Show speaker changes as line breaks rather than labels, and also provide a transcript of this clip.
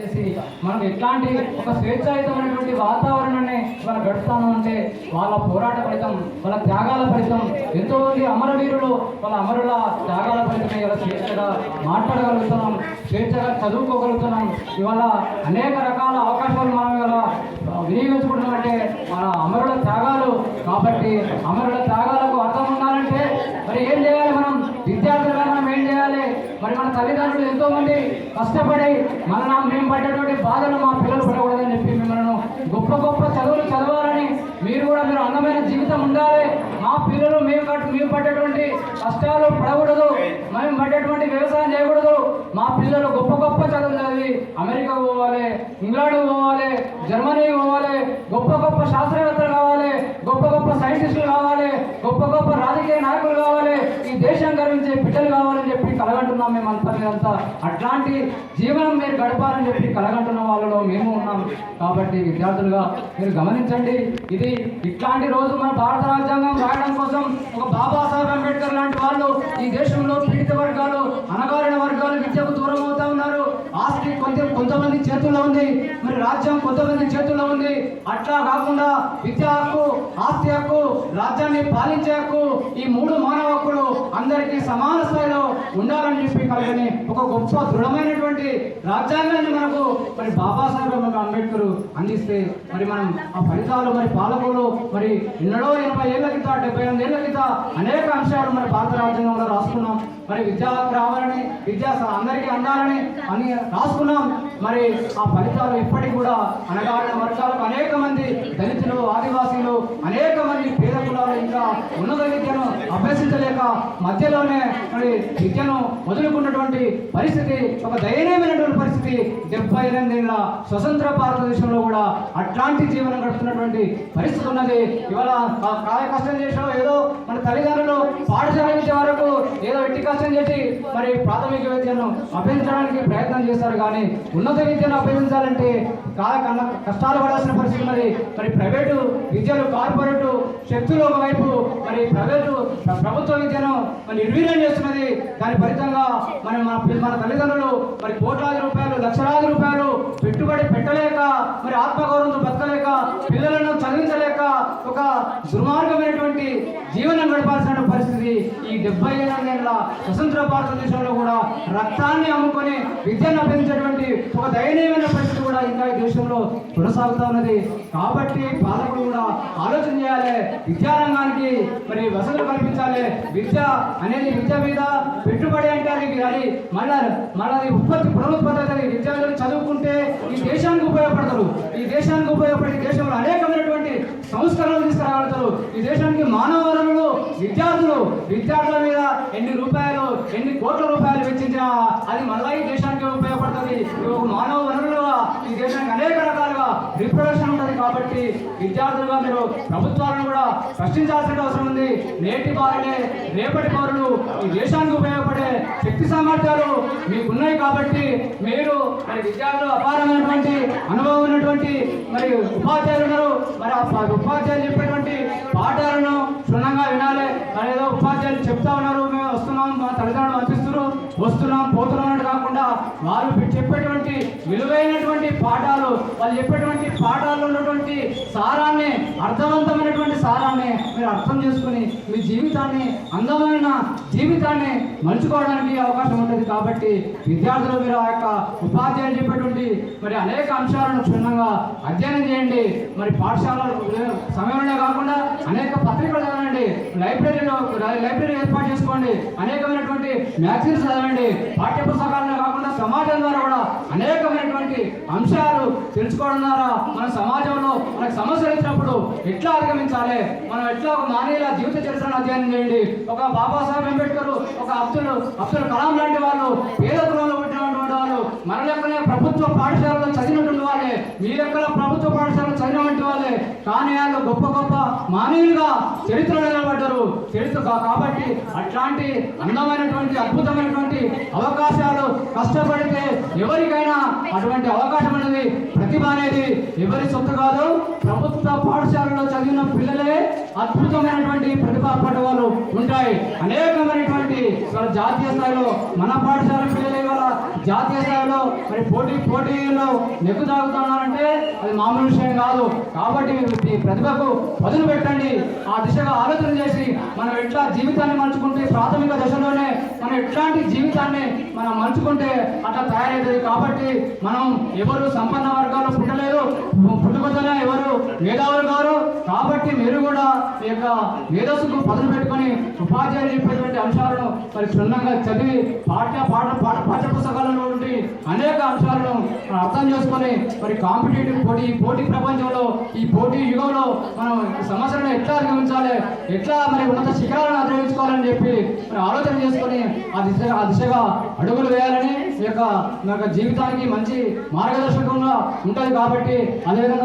చేసి మనం ఎట్లాంటి ఒక స్వేచ్ఛాయుతమైనటువంటి వాతావరణాన్ని మనం గడుపుతాను అంటే వాళ్ళ పోరాట ఫలితం వాళ్ళ త్యాగాల ఫలితం ఎంతో మంది అమరవీరులు వాళ్ళ అమరుల త్యాగాల ఫలితమే ఇలా స్వేచ్ఛగా మాట్లాడగలుగుతున్నాం స్వేచ్ఛగా చదువుకోగలుగుతున్నాం. ఇవాళ అనేక రకాల అవకాశాలు మనం ఇలా వినియోగించుకుంటున్నామంటే మన అమరుల త్యాగాలు. కాబట్టి అమరుల త్యాగాలకు అర్థం ఉండాలంటే మరి ఏం చేయాలి మనం? విద్యార్థులుగా మనం ఏం చేయాలి? మరి మన తల్లిదండ్రులు ఎంతో మంది కష్టపడి మన రకమైనటువంటి బాధలు మా పిల్లలు పడకూడదని చెప్పి మిమ్మల్ని గొప్ప గొప్ప చదువులు చదవాలని మీరు కూడా మీరు అందమైన జీవితం ఉండాలి. మా పిల్లలు మేము కట్ మేము పడ్డటువంటి కష్టాలు పడకూడదు. మేము పడ్డటువంటి వ్యవసాయం చేయకూడదు. మా పిల్లలు గొప్ప గొప్ప చదువులు చదివి అమెరికా పోవాలి ఇంగ్లాండ్ పోవాలి జర్మనీ పోవాలి గొప్ప గొప్ప శాస్త్రవేత్తలు కావాలి. గొప్ప గొప్ప సైంటిస్టులు కావాలి గొప్ప గొప్ప రాజకీయ నాయకులు కావాలి ఈ దేశం గర్వించే బిడ్డలు కావాలని చెప్పి కలగంటున్నాం మేము అంతా. మీరంతా అట్లాంటి జీవనం మీరు గడపాలని చెప్పి కలగంటున్న వాళ్ళలో మేము ఉన్నాం. కాబట్టి విద్యార్థులుగా మీరు గమనించండి ఇది ఇట్లాంటి రోజు మన భారత రాజ్యాంగం రాయడం కోసం ఒక బాబాసాహెబ్ అంబేద్కర్ లాంటి వాళ్ళు ఈ దేశంలో పీడిత వర్గాలు అనగారిన వర్గాలు విద్యకు దూరం అవుతా. ఆస్తి కొంచెం కొంతమంది చేతుల్లో ఉంది. మరి రాజ్యం కొంతమంది చేతుల్లో ఉంది. అట్లా కాకుండా విద్యా హక్కు ఆస్తి హక్కు రాజ్యాన్ని పాలించే హక్కు ఈ మూడు మానవ హక్కులు అందరికీ సమాన స్థాయిలో ఉండాలని చెప్పి కలిగని ఒక గొప్ప దృఢమైనటువంటి రాజ్యాంగాన్ని మనకు మరి బాబాసాహెబ్ అంబేద్కర్ అందిస్తే మరి మనం ఆ ఫలితాలు మరి పాలకులు మరి ఎన్నడో ఎనభై ఏళ్ళ క్రితం డెబ్బై ఎనిమిది ఏళ్ళ క్రితం అనేక అంశాలు మరి భారత రాజ్యాంగంలో రాసుకున్నాం. మరి విద్యా రావాలని విద్యా అందరికీ అందాలని అని రాసుకున్నాం. మరి ఆ ఫలితాలు ఇప్పటికి కూడా అనగారిన వర్గాలకు అనేక మంది దళితులు ఆదివాసీలు అనేక మంది పేద కులాలు ఇంకా ఉన్నత విద్యను అభ్యసించలేక మధ్యలోనే మరి విద్యను వదులుకున్నటువంటి పరిస్థితి ఒక దయనీయమైనటువంటి పరిస్థితి డెబ్బై ఎనిమిదేళ్ళ స్వతంత్ర భారతదేశంలో కూడా అట్లాంటి జీవనం గడుపుతున్నటువంటి పరిస్థితి ఉన్నది. ఇవాళ కాయ కష్టం చేసినా ఏదో మన తల్లిదండ్రులు పాఠశాల విద్య వరకు ఏదో ఇంటి కష్టం చేసి మరి ప్రాథమిక విద్యను అభ్యసించడానికి ప్రయత్నం చేస్తారు కానీ ఉన్నత విద్యను అభ్యసించాలంటే కాల కన్న కష్టాలు పడాల్సిన పరిస్థితి ఉన్నది. మరి ప్రైవేటు విద్యలు కార్పొరేట్ శక్తులు ఒకవైపు మరి ప్రైవేటు ప్రభుత్వ విద్యను మరి నిర్వీర్యం చేస్తున్నది. దాని ఫలితంగా మరి మన మన తల్లిదండ్రులు మరి కోట్లాది రూపాయలు లక్షలాది రూపాయలు పెట్టుబడి పెట్టలేక మరి ఆత్మగౌరవంతో బతకలేక పిల్లలను చదివించలేక ఒక దుర్మార్గమైనటువంటి జీవనం గడపాల్సిన పరిస్థితి ఈ డెబ్బై ఏళ్ళ స్వతంత్ర భారతదేశంలో కూడా రక్తాన్ని అమ్ముకొని విద్యను అభ్యసించేటువంటి ఒక దయనీయమైన పరిస్థితి కూడా ఇంకా ఈ దేశంలో కొనసాగుతా ఉన్నది. కాబట్టి పాలకులు కూడా ఆలోచన చేయాలి. విద్యారంగానికి మరి వసతులు కల్పించాలి. విద్య అనేది విద్య మీద పెట్టుబడి అంటే అది అది మళ్ళా మళ్ళీ ఉత్పత్తి పునరుత్పత్తి అవుతుంది విద్యార్థులు చదువుకుంటే ఈ దేశానికి ఉపయోగపడతారు. ఈ దేశానికి ఉపయోగపడే ఈ దేశంలో అనేకమైనటువంటి సంస్కరణలు తీసుకురాగలుగుతారు. ఈ దేశానికి మానవ వనరులు విద్యార్థులు విద్యార్థులు మీద ఎన్ని రూపాయలు ఎన్ని కోట్ల రూపాయలు వెచ్చించినా అది మళ్ళా ఈ దేశానికి ఉపయోగపడుతుంది. మానవ వనరులుగా ఈ దేశం డిప్రెషన్ ఉంటుంది కాబట్టి విద్యార్థులుగా మీరు ప్రభుత్వాలను కూడా ప్రశ్నించాల్సిన అవసరం ఉంది. నేటి వారినే రేపటి పౌరులు ఈ దేశానికి ఉపయోగపడే శక్తి సామర్థ్యాలు మీకున్నాయి కాబట్టి మీరు మరి విద్యార్థులు అపారమైనటువంటి అనుభవం ఉన్నటువంటి మరి ఉపాధ్యాయులు ఉన్నారు. మరి ఆ ఉపాధ్యాయులు చెప్పేటువంటి పాఠాలను క్షుణ్ణంగా వినాలి. మరి ఏదో ఉపాధ్యాయులు చెప్తా ఉన్నారు. మేము వస్తున్నాం మా తల్లిదండ్రులు పంపిస్తున్నారు వస్తున్నాం పోతున్నాం అన్నట్టు కాకుండా వాళ్ళు చెప్పి విలువైనటువంటి పాఠాలు వాళ్ళు చెప్పేటువంటి పాఠాల్లో ఉన్నటువంటి సారాన్ని అర్థవంతమైనటువంటి సారాన్ని మీరు అర్థం చేసుకుని మీ జీవితాన్ని అందమైన జీవితాన్ని మలుచుకోవడానికి అవకాశం ఉంటుంది కాబట్టి విద్యార్థులు మీరు ఆ యొక్క ఉపాధ్యాయులు చెప్పేటువంటి మరి అనేక అంశాలను క్షుణ్ణంగా అధ్యయనం చేయండి. మరి పాఠశాల సమయంలోనే కాకుండా అనేక పత్రికలు చదవండి. లైబ్రరీలో లైబ్రరీ ఏర్పాటు చేసుకోండి. అనేకమైనటువంటి మ్యాగజైన్స్ చదవండి. పాఠ్య పుస్తకాలను కాకుండా సమాజం ద్వారా కూడా అనేకమైనటువంటి అంశాలు తెలుసుకోవడం ద్వారా మన సమాజంలో మనకు సమస్యలు వచ్చినప్పుడు ఎట్లా అధిగమించాలి? మనం ఎట్లా ఒక మానవుల జీవిత చరిత్రను అధ్యయనం చేయండి? ఒక బాబాసాహెబ్ అంబేద్కర్ ఒక అబ్దుల్ అబ్దుల్ కలాం లాంటి వాళ్ళు పేద కులంలో పుట్టిన వాళ్ళు మన లెక్కనే ప్రభుత్వ పాఠశాలలో చదివినటువంటి వాళ్ళే మీ లెక్కల ప్రభుత్వ పాఠశాలలో చదివినటువంటి వాళ్ళే కానీ వాళ్ళు గొప్ప గొప్ప మానవులుగా చరిత్రలో నిలబడ్డారు. చరిత్ర కాబట్టి అట్లాంటి అందమైనటువంటి అద్భుతమైనటువంటి అవకాశాలు కష్టపడితే ఎవరికైనా అటువంటి అవకాశం అనేది ప్రతిభ అనేది ఎవరి సొత్తు కాదు. ప్రభుత్వ పాఠశాలలో చదివిన పిల్లలే అద్భుతమైనటువంటి ప్రతిభా పటవాలు ఉంటాయి. అనేకమైనటువంటి జాతీయ స్థాయిలో మన పాఠశాల పిల్లలే ఇవాళ జాతీయ స్థాయిలో మరి పోటీ పోటీలో నెగ్గు తాగుతున్నారంటే అది మామూలు విషయం కాదు. కాబట్టి మీ ప్రతిభకు పదులు పెట్టండి. ఆ దిశగా ఆలోచన చేసి మనం ఎట్లా జీవితాన్ని మలుచుకుంటే ప్రాథమిక దశలోనే మనం ఎట్లాంటి జీవితాన్ని మనం మలుచుకుంటే అట్లా తయారవుతుంది. కాబట్టి మనం ఎవరు సంపన్న వర్గాల్లో పుట్టలేదు. పుట్టుకొద్దనే ఎవరు మేధావులు కారు. కాబట్టి మీరు కూడా మీ యొక్క మేధస్సుకు పదులు పెట్టుకొని ఉపాధ్యాయులు చెప్పేటువంటి అంశాలను మరి క్షుణ్ణంగా చదివి పాఠ్య పాఠ పాఠ పాఠ్య పుస్తకాలలో అనేక అంశాలను మనం అర్థం చేసుకొని మరి కాంపిటేటివ్ పోటీ పోటీ ప్రపంచంలో ఈ పోటీ యుగంలో మనం సమస్యలను ఎట్లా అధిగమించాలి ఎట్లా మరి ఉన్నత శిఖరాలను అధిగమించుకోవాలని చెప్పి మరి ఆలోచన చేసుకొని ఆ దిశగా ఆ దిశగా అడుగులు వేయాలని ఈ యొక్క యొక్క జీవితానికి మంచి మార్గదర్శకంగా ఉంటుంది కాబట్టి అదేవిధంగా